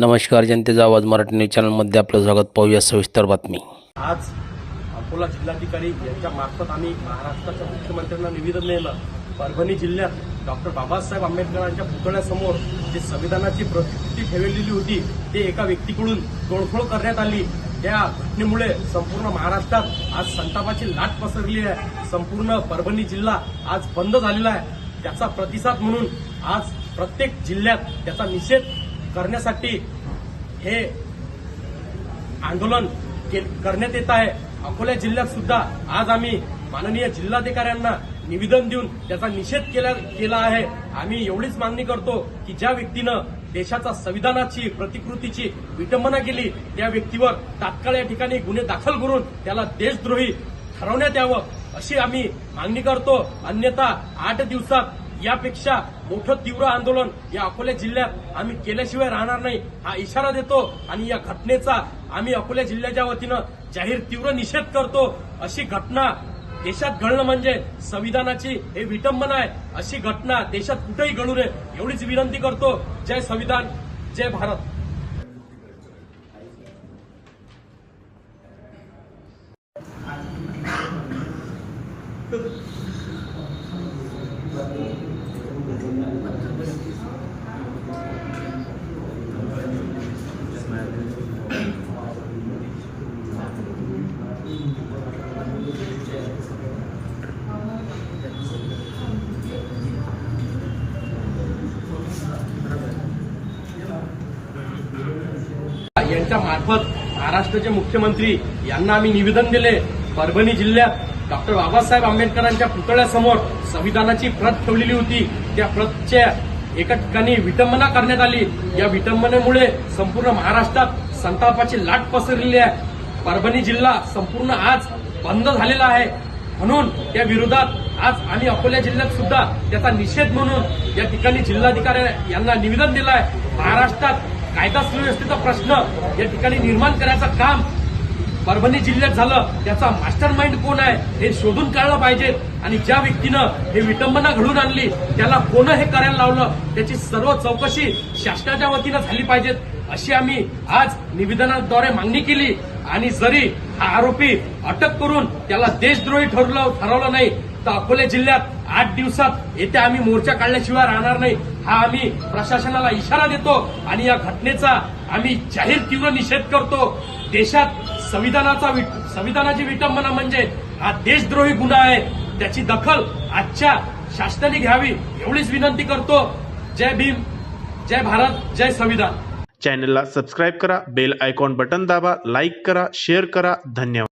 नमस्कार जनतेचा आवाज मराठी न्यूज चॅनलमध्ये आपलं स्वागत. पाहूया सविस्तर बातमी. आज अकोला जिल्हाधिकारी यांच्या मार्फत आम्ही महाराष्ट्राच्या मुख्यमंत्र्यांना निवेदन दिलं परभणी जिल्ह्यात डॉक्टर बाबासाहेब आंबेडकरांच्या पुतळ्यासमोर जे संविधानाची प्रतिकृती ठेवलेली होती ते एका व्यक्तीकडून तोडफोड करण्यात आली. त्या घटनेमुळे संपूर्ण महाराष्ट्रात आज संतापाची लाट पसरली आहे. संपूर्ण परभणी जिल्हा आज बंद झालेला आहे. त्याचा प्रतिसाद म्हणून आज प्रत्येक जिल्ह्यात त्याचा निषेध करण्यासाठी हे आंदोलन के- करण्यात येत आहे. अकोला जिल्ह्यात सुद्धा आज आम्ही माननीय जिल्हाधिकाऱ्यांना निवेदन देऊन त्याचा निषेध केला केला आहे. आम्ही एवढीच मागणी करतो की ज्या व्यक्तीनं देशाचा संविधानाची प्रतिकृतीची विटंबना केली त्या व्यक्तीवर तात्काळ या ठिकाणी गुन्हे दाखल करून त्याला देशद्रोही ठरवण्यात यावं अशी आम्ही मागणी करतो. अन्यथा आठ दिवसात यापेक्षा मोठं तीव्र आंदोलन या अकोला जिल्ह्यात आम्ही केल्याशिवाय राहणार नाही. हा इशारा देतो आणि या घटनेचा आम्ही अकोला जिल्ह्याच्या वतीनं जाहीर तीव्र निषेध करतो. अशी घटना देशात घडणं म्हणजे संविधानाची हे विटंबना आहे. अशी घटना देशात कुठेही घडू नये एवढीच विनंती करतो. जय संविधान जय भारत. यांच्या मार्फत महाराष्ट्राचे मुख्यमंत्री यांना आम्ही निवेदन दिले. परभणी जिल्ह्यात डॉक्टर बाबासाहेब आंबेडकरांच्या पुतळ्यासमोर संविधानाची प्रत ठेवलेली होती. त्या प्रतच्या एका ठिकाणी विटंबना करण्यात आली. या विटंबनेमुळे संपूर्ण महाराष्ट्रात संतापाची लाट पसरलेली आहे. परभणी जिल्हा संपूर्ण आज बंद झालेला आहे. म्हणून त्या विरोधात आज आम्ही अकोला जिल्ह्यात सुद्धा त्याचा निषेध म्हणून या ठिकाणी जिल्हाधिकारी यांना निवेदन दिलं आहे महाराष्ट्रात कायदा सुव्यवस्थेचा प्रश्न या ठिकाणी निर्माण करायचं काम परभणी जिल्ह्यात झालं. त्याचा मास्टर माइंड कोण आहे हे शोधून काढलं पाहिजे. आणि ज्या व्यक्तीनं हे विटंबना घडून आणली त्याला कोण हे करायला लावलं त्याची सर्व चौकशी शासनाच्या वतीनं झाली पाहिजेत. अशी आम्ही आज निवेदनाद्वारे मागणी केली. आणि जरी हा आरोपी अटक करून त्याला देशद्रोही ठरवलं ठरवलं नाही तर अकोला जिल्ह्यात आठ दिवसात येथे आम्ही मोर्चा काढल्याशिवाय राहणार नाही. हा आम्ही प्रशासनाला इशारा देतो. आणि या घटनेचा आम्ही जाहीर तीव्र निषेध करतो. देशात संविधानाचा संविधानाची विटंबना म्हणजे हा देशद्रोही गुन्हा आहे. त्याची दखल आजच्या शासनाने घ्यावी एवढीच विनंती करतो. जय भीम जय भारत जय संविधान. चॅनलला सबस्क्राईब करा बेल आयकॉन बटन दाबा लाईक करा शेअर करा. धन्यवाद.